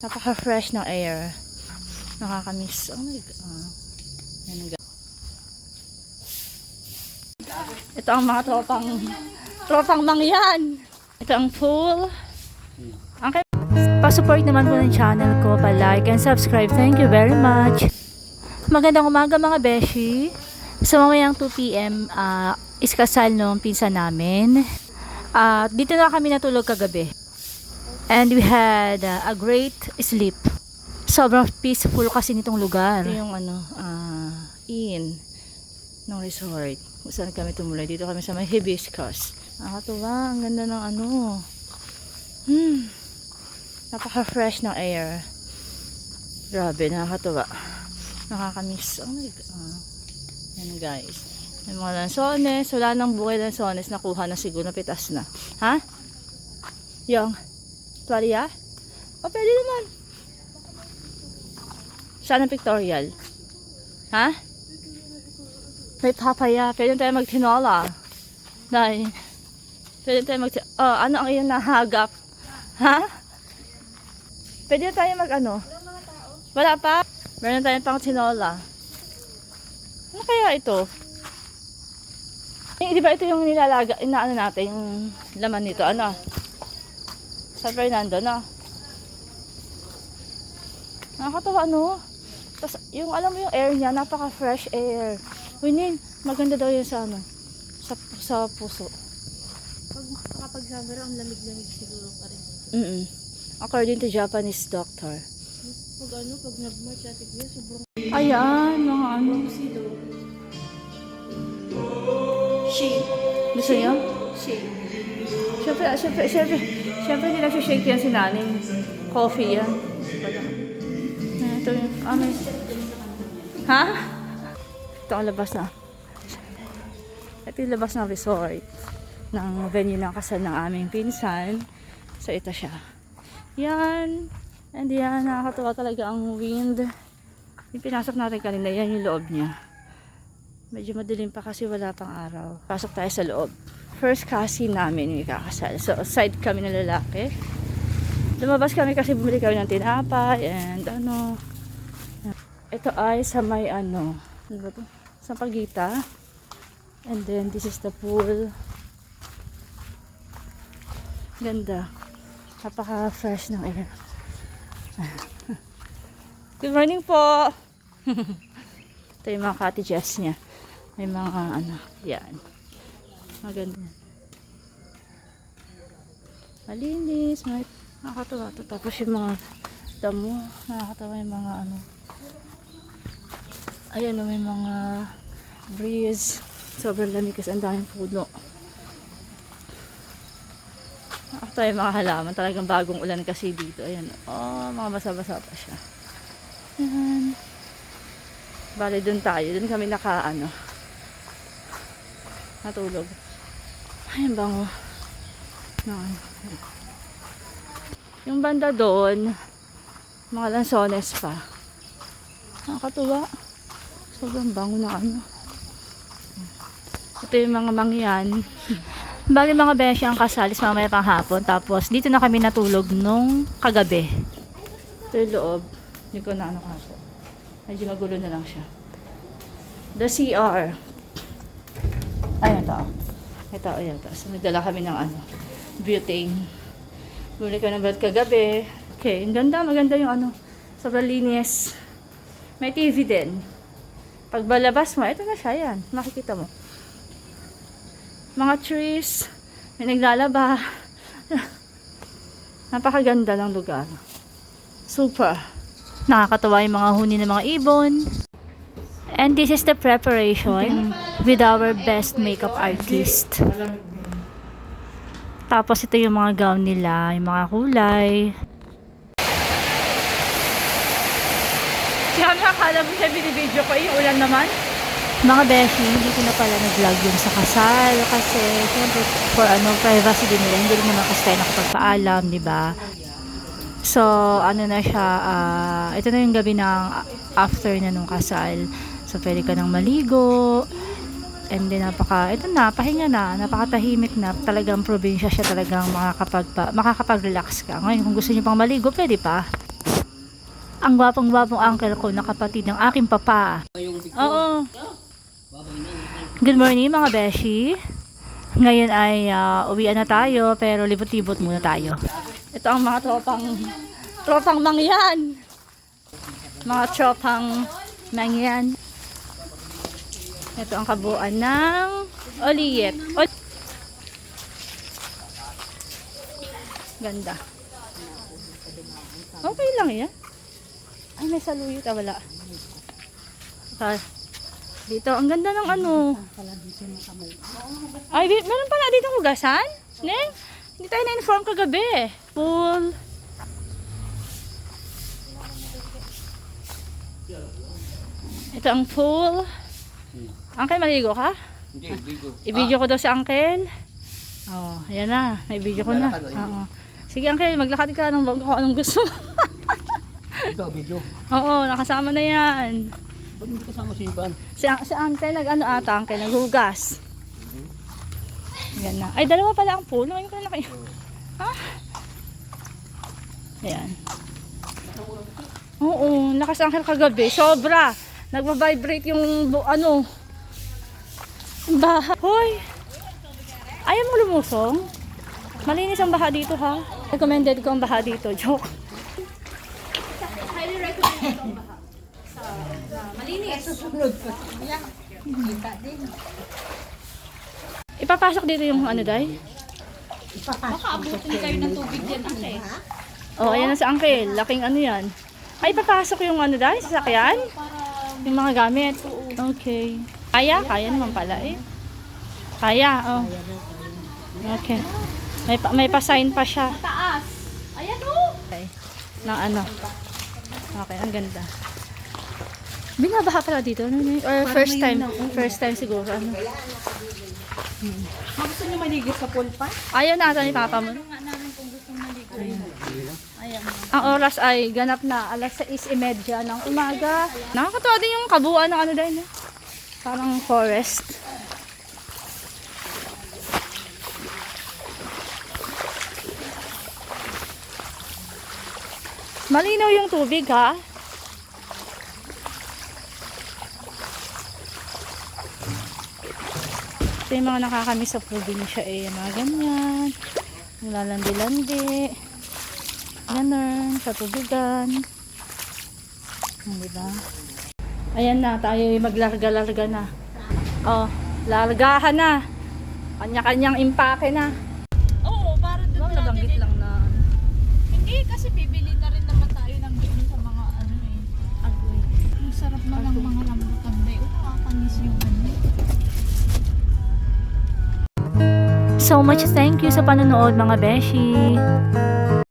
Napaka-fresh ng air. Nakakamiss. Oh my God. Yan Ito ang mga tropang tropang mangyan. Ito ang pool. Okay. Pa-support naman po ng channel ko, pa-like and subscribe. Thank you very much. Magandang umaga mga beshi. Sa mamayang 2pm, ah iskasal nung pinsa namin. At dito na kami natulog kagabi. And we had uh, a great sleep. Sobrang peaceful kasi nitong lugar. Ito yung ano, ah, inn ng resort. Kung saan kami tumuloy. Dito kami sa may hibiscus. Nakakatuwa. Ang ganda ng ano. Hmm. Napaka-fresh ng air. Grabe, nakakatuwa. Nakakamiss. Oh my God. Yan guys. May mga lansones. Wala nang buhay lansones. Nakuha na siguro. Napitas na. Ha? Yung. Tuwalya? O, pwede naman. Saan ang pictorial? Ha? May papaya. Pwede tayo magtinola. Dahil. Pwede tayo mag... Oh, ano ang iyong nahagap? Ha? Pwede tayo mag ano? Wala pa? Meron tayong pang tinola. Ano kaya ito? Eh, di ba ito yung nilalaga, inaano natin, yung laman nito, ano? San Fernando, no? Nakakatawa, no? Tapos, yung, alam mo yung air niya, napaka-fresh air. Winin, maganda daw yun sa, ano, sa, sa puso. Pag kapag summer, ang lamig-lamig siguro pa rin. Mm According to Japanese doctor. Pag ano, pag nag-March at Iglesia, sobrang Ayan, mga ano. silo. Gusto niyo? Shade. Siyempre, siyempre, siyempre, siyempre hindi nagsishake yan si nanay. Coffee yan. Ah, Ito yung, ah, may... Ha? Ito ang labas na. Ito yung labas ng resort ng venue ng kasal ng aming pinsan. So, ito siya. Yan. And yan, nakakatuwa talaga ang wind. Yung pinasok natin kanina, yan yung loob niya. Medyo madilim pa kasi wala pang araw. Pasok tayo sa loob. First kasi namin yung ikakasal. So, side kami ng lalaki. Lumabas kami kasi bumili kami ng tinapay and ano. Ito ay sa may ano. Ano ba to? Sa Pagita. And then, this is the pool. Ganda. Napaka-fresh ng air. Good morning po! Ito yung mga cottages niya. May mga ano, yan. Maganda. Malinis, may nakakatawa to. Tapos yung mga damo, nakakatawa yung mga ano. Ayan o, may mga breeze. Sobrang lamig kasi ang daming puno. Nakakatawa yung mga halaman. Talagang bagong ulan kasi dito. Ayan oh, mga basa-basa pa siya. Ayan. Bale, dun tayo. Dun kami naka, ano, natulog. Ay, ang bango. No, ano. Yung banda doon, mga lansones pa. Nakakatuwa. Sobrang bango na ano. Ito yung mga mangyan. Bali mga beshi ang kasalis mamaya pang hapon. Tapos dito na kami natulog nung kagabi. Ito yung loob. Hindi ko na ano kaso. Medyo magulo na lang siya. The CR. Ayun ito. Ito, ayun ito. So, nagdala kami ng ano, butane. Bumili ko ng ba't kagabi. Okay, ang ganda, maganda yung ano. Sobrang linis. May TV din. Pag balabas mo, ito na siya, yan. Makikita mo. Mga trees. May naglalaba. Napakaganda ng lugar. Super. Nakakatawa yung mga huni ng mga ibon. And this is the preparation with our best makeup artist. Tapos ito yung mga gown nila, yung mga kulay. Kaya nakakala mo siya binibideo ko, yung ulan naman. Mga beshi, hindi ko na pala nag-vlog yung sa kasal kasi syempre for ano, privacy din nila, hindi rin naman kasi tayo nakapagpaalam, di ba? So, ano na siya, ah, ito na yung gabi ng after na nung kasal. So, pwede ka nang maligo. And then, napaka, ito na, pahinga na, napakatahimik na. Talagang probinsya siya talagang makakapag, makakapag-relax ka. Ngayon, kung gusto niyo pang maligo, pwede pa. Ang gwapong-gwapong uncle ko na kapatid ng aking papa. Oo. Good morning mga beshi. Ngayon ay ah, uwian na tayo pero libot-libot muna tayo. Ito ang mga tropang tropang mangyan. Mga tropang mangyan. Ito ang kabuuan ng Oliet. Ol- Ganda. Okay lang yan. Ay, may saluyot. Ah, wala. Dito, ang ganda ng ano. Ay, meron pala dito hugasan? Neng, hindi tayo na-inform kagabi. Pool. Ito ang pool. Uncle, maligo ka? Hindi, bigo. I-video ko daw si Uncle. Oh, ayan na. May video ko na. Maglalakad, Oo. Sige, Uncle, maglakad ka ng kung anong gusto. Ito, bigo. Oo, nakasama na yan. Ba't hindi kasama si Ivan? Si, si Uncle, nag-ano ata, Uncle, naghugas. Yan na. Ay, dalawa pala ang pool. Ngayon ko na kayo. Ha? Ayan. Oo, lakas ang Uncle kagabi. Sobra. Nagba-vibrate yung, ano, baha. Hoy! Ayaw mo lumusong? Malinis ang baha dito, ha? Recommended ko ang baha dito. Joke. Highly recommended ang baha. Sa, malinis. Ipapasok dito yung ano, Day? Makaabutin kayo ng tubig yan, ate. Oh, ayan na si Uncle. Laking ano yan. Ay, papasok yung ano, Day? Sasakyan? Yung mga gamit. Okay. Kaya? Kaya naman pala eh. Kaya, oh. Okay. May, pa, may pa-sign pa siya. Taas! Ayan o! Okay. Ng ano. Okay, ang ganda. Binabaha pala dito. Or first time. First time siguro. Ano. Gusto niyo maligit sa pool pa? Ayaw na ata ni Papa mo. maligo. Ayan. Ang oras ay ganap na alas 6.30 ng umaga. Nakakatawa din yung kabuuan ng ano din. eh. Parang forest. Malinaw yung tubig ha. Ito yung mga nakakamiss sa probinsya eh. Mga ganyan. Yung lalandi-landi. Ganun, sa tubigan. Hmm, diba? Ayan na, tayo ay maglarga-larga na. Oh, largahan na. Kanya-kanyang impake na. Oo, para doon Wow, nabanggit lang na. Hindi, kasi bibili na rin naman tayo ng ganun sa mga ano eh. Agoy. Ang sarap na ng mga rambutan ba. Oo, nakakanis yung ano. So much thank you sa panonood mga beshi.